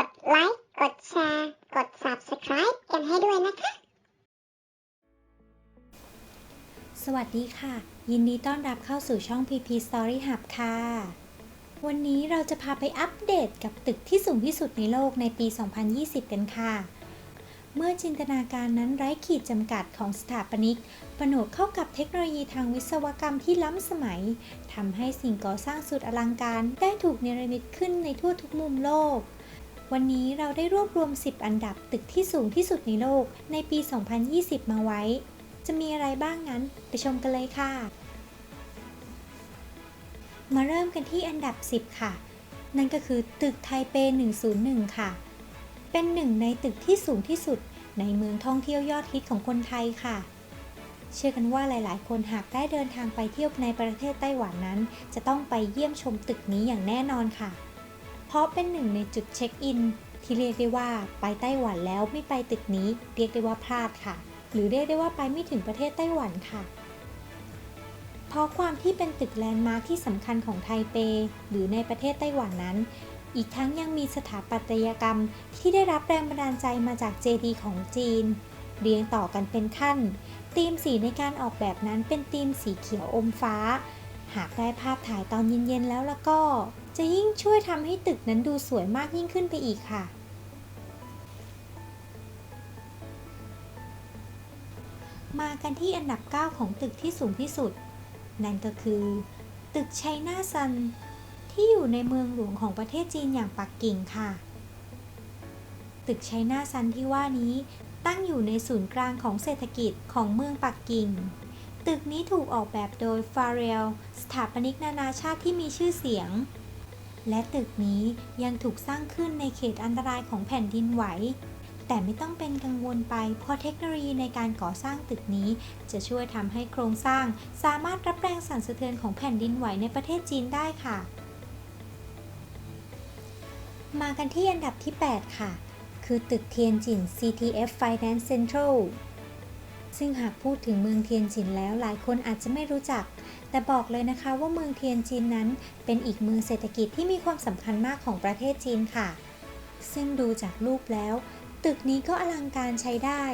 กดไลค์ กดแชร์ กด Subscribe กันให้ด้วยนะคะ สวัสดีค่ะ ยินดีต้อนรับเข้าสู่ช่อง PP Story Hub ค่ะ วันนี้เราจะพาไปอัปเดตกับตึกที่สูงที่สุดในโลกในปี 2020 กันค่ะ เมื่อจินตนาการนั้นไร้ขีดจำกัดของสถาปนิกผนวกเข้ากับเทคโนโลยีทางวิศวกรรมที่ล้ำสมัยทำให้สิ่งก่อสร้างสุดอลังการได้ถูกเนรมิตขึ้นในทั่วทุกมุมโลก วันนี้เราได้รวบรวม 10 อันดับตึกที่สูงที่สุดในโลกในปี 2020 มาไว้ จะมีอะไรบ้างนั้นไปชมกันเลยค่ะ มาเริ่มกันที่อันดับ 10 ค่ะ นั่นก็คือตึกไทเป 101 ค่ะ เป็นหนึ่งในตึกที่สูงที่สุดในเมืองท่องเที่ยวยอดฮิตของคนไทยค่ะเชื่อกันว่าหลาย ๆ คนหากได้เดินทางไปเที่ยวในประเทศไต้หวันนั้น จะต้องไปเยี่ยมชมตึกนี้อย่างแน่นอนค่ะ ราะเป็นหนึ่งในจุดเช็คอิน ที่เรียกได้ว่าไปไต้หวันแล้วไม่ไปตึกนี้เรียกได้ว่าพลาดค่ะ หรือเรียกได้ว่าไปไม่ถึงประเทศไต้หวันค่ะ เพราะความที่เป็นตึกแลนด์มาร์คที่สำคัญของไทเป หรือในประเทศไต้หวันนั้น อีกทั้งยังมีสถาปัตยกรรมที่ได้รับแรงบันดาลใจมาจากเจดีย์ของจีน เรียงต่อกันเป็นขั้นธีมสีในการออกแบบนั้นเป็นธีมสีเขียวอมฟ้า หากได้ภาพถ่ายตอนเย็นๆแล้วแล้วก็ จะยิ่งช่วยทำให้ตึกนั้นดูสวยมากยิ่งขึ้นไปอีกค่ะ มากันที่อันดับ 9 ของตึกที่สูงที่สุด นั่นก็คือ ตึกไชน่าซัน ที่อยู่ในเมืองหลวงของประเทศจีนอย่างปักกิ่งค่ะ ตึกไชน่าซันที่ว่านี้ตั้งอยู่ในศูนย์กลางของเศรษฐกิจของเมืองปักกิ่ง ตึกนี้ถูกออกแบบโดยฟาเรลสถาปนิกนานาชาติที่มีชื่อเสียง และตึกนี้ยังถูกสร้างขึ้นในเขตอันตรายของแผ่นดินไหว แต่ไม่ต้องเป็นกังวลไป เพราะเทคโนโลยีในการก่อสร้างตึกนี้ จะช่วยทำให้โครงสร้างสามารถรับแรงสั่นสะเทือนของแผ่นดินไหวในประเทศจีนได้ค่ะ มากันที่อันดับที่ 8 ค่ะ คือตึกเทียนจิน CTF Finance Central ซึ่งหากพูดถึงเมืองเทียนจินแล้วหลายคนอาจจะไม่รู้จัก แต่บอกเลยนะคะว่าเมืองเทียนจินนั้น เป็นอีกเมืองเศรษฐกิจที่มีความสำคัญมากของประเทศจีนค่ะ ซึ่งดูจากรูปแล้ว ตึกนี้ก็อลังการใช้ได้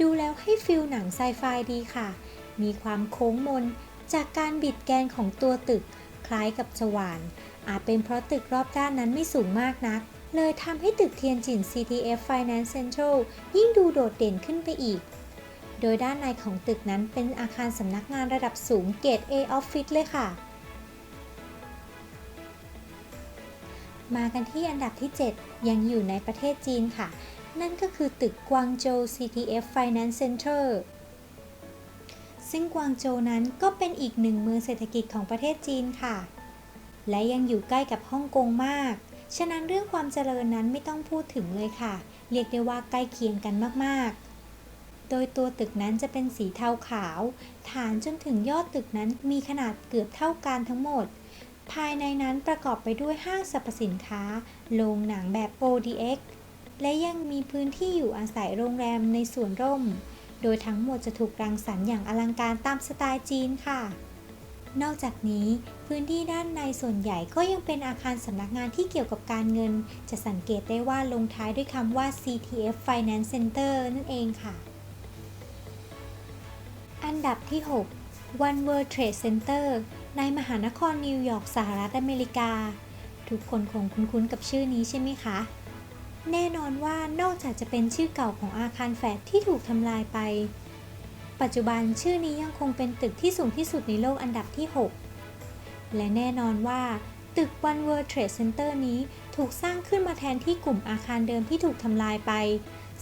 ดูแล้วให้ฟิลหนังไซไฟดีค่ะ มีความโค้งมน จากการบิดแกนของตัวตึก คล้ายกับสว่าน อาจเป็นเพราะตึกรอบด้านนั้นไม่สูงมากนักเลยทำให้ตึกเทียนจิน CTF Finance Central ยิ่งดูโดดเด่นขึ้นไปอีก โดยด้านในของตึกนั้นเป็นอาคารสำนักงานระดับสูงเกรด A Office เลยค่ะ มากันที่อันดับที่ 7 ยังอยู่ในประเทศจีนค่ะ นั่นก็คือตึกกวางโจว CTF Finance Center ซึ่งกวางโจวนั้นก็เป็นอีกหนึ่งเมืองเศรษฐกิจของประเทศจีนค่ะ และยังอยู่ใกล้กับฮ่องกงมาก ฉะนั้นเรื่องความเจริญนั้นไม่ต้องพูดถึงเลยค่ะ เรียกได้ว่าใกล้เคียงกันมากๆ โดยตัวตึกนั้นจะเป็นสีเทาขาว ฐานจนถึงยอดตึกนั้นมีขนาดเกือบเท่ากันทั้งหมด ภายในนั้นประกอบไปด้วยห้างสรรพสินค้า โรงหนังแบบ ODX และยังมีพื้นที่อยู่อาศัยโรงแรมในสวนร่ม โดยทั้งหมดจะถูกรังสรรค์อย่างอลังการตามสไตล์จีนค่ะ นอกจากนี้พื้นที่ด้านในส่วนใหญ่ก็ยังเป็นอาคารสำนักงานที่เกี่ยวกับการเงิน จะสังเกตได้ว่าลงท้ายด้วยคำว่า CTF Finance Center นั่นเองค่ะ อันดับที่ 6 One World Trade Center ในมหานครนิวยอร์กสหรัฐอเมริกา ทุกคนคงคุ้นๆกับชื่อนี้ใช่ไหมคะ แน่นอนว่านอกจากจะเป็นชื่อเก่าของอาคารแฝดที่ถูกทำลายไป ปัจจุบันชื่อนี้ยังคงเป็นตึกที่สูงที่สุดในโลกอันดับที่ 6 และแน่นอนว่า ตึก One World Trade Center นี้ถูกสร้างขึ้นมาแทนที่กลุ่มอาคารเดิมที่ถูกทำลายไป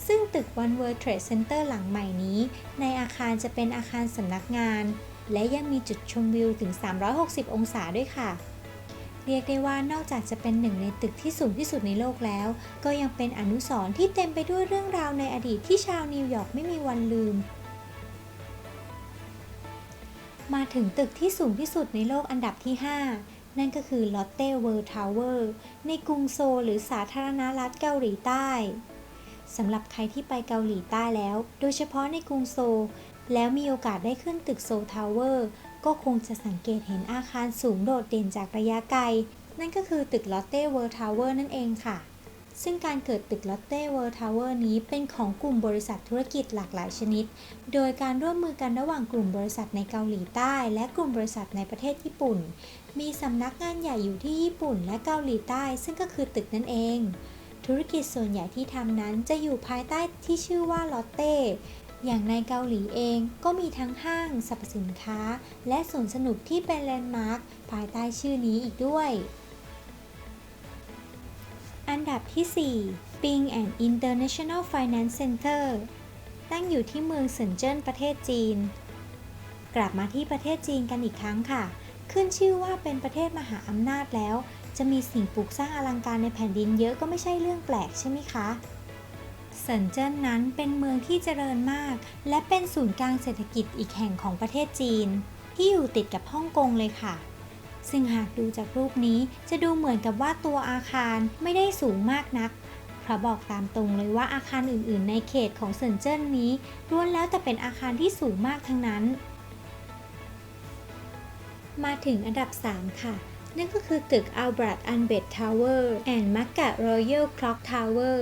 ซึ่งตึก One World Trade Center หลังใหม่นี้ ในอาคารจะเป็นอาคารสำนักงาน และยังมีจุดชมวิวถึง 360 องศาด้วยค่ะ เรียกได้ว่านอกจากจะเป็นหนึ่งในตึกที่สูงที่สุดในโลกแล้ว ก็ยังเป็นอนุสรณ์ที่เต็มไปด้วยเรื่องราวในอดีตที่ชาวนิวยอร์กไม่มีวันลืม มาถึงตึกที่สูงที่สุดในโลกอันดับที่ 5นั่นก็คือ Lotte World Tower ในกรุงโซลหรือสาธารณรัฐเกาหลีใต้ สำหรับใครที่ไปเกาหลีใต้แล้ว โดยเฉพาะในกรุงโซลแล้วมีโอกาสได้ขึ้นตึกโซลทาวเวอร์ ก็คงจะสังเกตเห็นอาคารสูงโดดเด่นจากระยะไกล นั่นก็คือตึก Lotte World Tower นั่นเองค่ะ ซึ่งการเกิดตึกลอตเต้เวิลด์ทาวเวอร์นี้เป็นของกลุ่มบริษัทธุรกิจหลากหลายชนิด โดยการร่วมมือกันระหว่างกลุ่มบริษัทในเกาหลีใต้ และกลุ่มบริษัทในประเทศญี่ปุ่น มีสำนักงานใหญ่อยู่ที่ญี่ปุ่นและเกาหลีใต้ ซึ่งก็คือตึกนั่นเอง ธุรกิจส่วนใหญ่ที่ทำนั้นจะอยู่ภายใต้ที่ชื่อว่าลอตเต้ อย่างในเกาหลีเองก็มีทั้งห้างสรรพสินค้า และสวนสนุกที่เป็นแลนด์มาร์คภายใต้ชื่อนี้อีกด้วย อันดับที่ 4 Ping and International Finance Center ตั้งอยู่ที่เมืองเซินเจิ้นประเทศจีน กลับมาที่ประเทศจีนกันอีกครั้งค่ะ ขึ้นชื่อว่าเป็นประเทศมหาอำนาจแล้ว จะมีสิ่งปลูกสร้างอลังการในแผ่นดินเยอะก็ไม่ใช่เรื่องแปลกใช่ไหมคะเซินเจิ้นนั้นเป็นเมืองที่เจริญมาก และเป็นศูนย์กลางเศรษฐกิจอีกแห่งของประเทศจีน ที่อยู่ติดกับฮ่องกงเลยค่ะ ซึ่งหากดูจากรูปนี้จะดูเหมือนกับว่าตัวอาคารไม่ได้สูงมากนักเพราะบอกตามตรงเลยว่าอาคารอื่นๆ ในเขตของเซินเจิ้นนี้ล้วนแล้วแต่เป็นอาคารที่สูงมากทั้งนั้น มาถึงอันดับ 3 ค่ะ นั่นก็คือตึก Albert Unbed Tower and Makkah Royal Clock Tower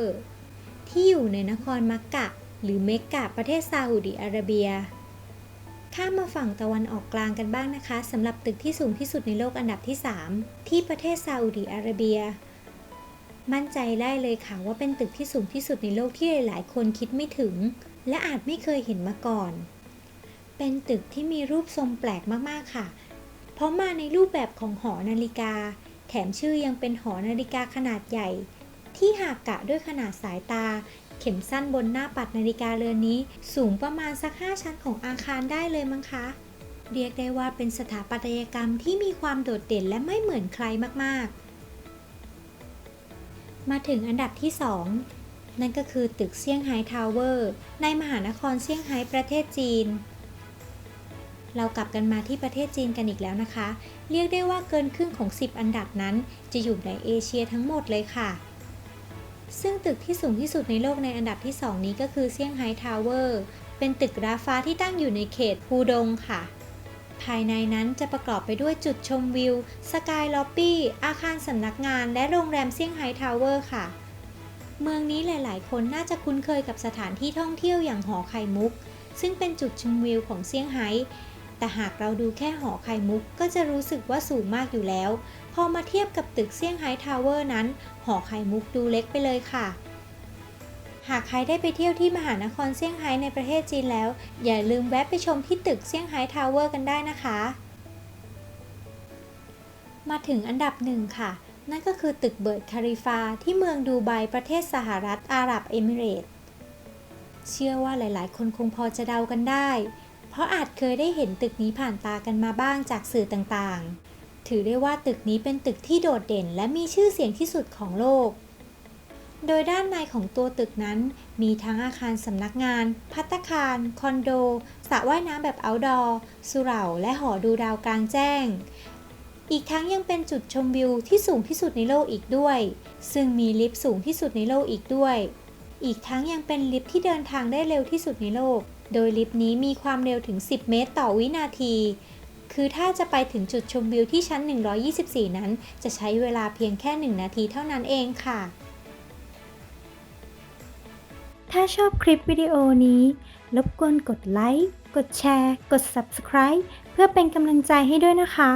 ที่อยู่ในนครมักกะ หรือเมกกะประเทศซาอุดิอาระเบีย ข้ามมาฝั่งตะวันออกกลางกันบ้างนะคะสำหรับตึกที่สูงที่สุดในโลกอันดับที่ 3 ที่ประเทศซาอุดิอาระเบีย มั่นใจได้เลยค่ะว่าเป็นตึกที่สูงที่สุดในโลกที่หลายๆ คนคิดไม่ถึง และอาจไม่เคยเห็นมาก่อน เป็นตึกที่มีรูปทรงแปลกมากๆค่ะ เพราะมาในรูปแบบของหอนาฬิกา แถมชื่อยังเป็นหอนาฬิกาขนาดใหญ่ ที่หากกะด้วยขนาดสายตา เข็มสั้นบนหน้าปัดนาฬิกาเรือนนี้ สูงประมาณสัก 5 ชั้นของอาคารได้เลยมั้งคะ เรียกได้ว่าเป็นสถาปัตยกรรมที่มีความโดดเด่นและไม่เหมือนใครมากๆ มาถึงอันดับที่ 2 นั่นก็คือตึกเซี่ยงไฮ้ทาวเวอร์ในมหานครเซี่ยงไฮ้ประเทศจีน เรากลับกันมาที่ประเทศจีนกันอีกแล้วนะคะ เรียกได้ว่าเกินครึ่งของ 10 อันดับนั้น จะอยู่ในเอเชียทั้งหมดเลยค่ะ ซึ่งตึกที่สูงที่สุดในโลกในอันดับที่ 2 นี้ก็คือเซี่ยงไฮ้ทาวเวอร์ เป็นตึกราฟ้าที่ตั้งอยู่ในเขตฮูดงค่ะ ภายในนั้นจะประกอบไปด้วยจุดชมวิว สกายล็อบบี้ อาคารสำนักงาน และโรงแรมเซี่ยงไฮ้ทาวเวอร์ค่ะ เมืองนี้หลาย ๆ คนน่าจะคุ้นเคยกับสถานที่ท่องเที่ยวอย่างหอไข่มุก ซึ่งเป็นจุดชมวิวของเซี่ยงไฮ้ แต่หากเราดูแค่หอไข่มุกก็จะรู้สึกว่าสูงมากอยู่แล้ว พอมาเทียบกับตึกเซี่ยงไฮ้ทาวเวอร์นั้น หอไข่มุกดูเล็กไปเลยค่ะ หากใครได้ไปเที่ยวที่มหานครเซี่ยงไฮ้ในประเทศจีนแล้ว อย่าลืมแวะไปชมที่ตึกเซี่ยงไฮ้ทาวเวอร์กันได้นะคะ มาถึงอันดับหนึ่งค่ะ นั่นก็คือตึกเบิร์ดคาริฟาที่เมืองดูไบประเทศสหรัฐอาหรับเอมิเรตส์เชื่อว่าหลาย ๆ คนคงพอจะเดากันได้ เพราะอาจเคยได้เห็นตึกนี้ผ่านตากันมาบ้างจากสื่อต่างๆ ถือได้ว่าตึกนี้เป็นตึกที่โดดเด่นและมีชื่อเสียงที่สุดของโลก โดยด้านในของตัวตึกนั้น มีทั้งอาคารสำนักงาน พัตคาร คอนโดสระว่ายน้ำแบบ outdoor สุเหร่า และหอดูดาวกลางแจ้ง อีกทั้งยังเป็นจุดชมวิวที่สูงที่สุดในโลกอีกด้วย ซึ่งมีลิฟต์สูงที่สุดในโลกอีกด้วย อีกทั้งยังเป็นลิฟต์ที่เดินทางได้เร็วที่สุดในโลก โดยลิฟต์นี้มีความเร็วถึง 10 เมตรต่อวินาที คือถ้าจะไปถึงจุดชมวิวที่ชั้น 124 นั้น จะใช้เวลาเพียงแค่ 1 นาทีเท่านั้นเองค่ะ ถ้าชอบคลิปวิดีโอนี้ รบกวนกดไลค์ กดแชร์ กด Subscribe เพื่อเป็นกำลังใจให้ด้วยนะคะ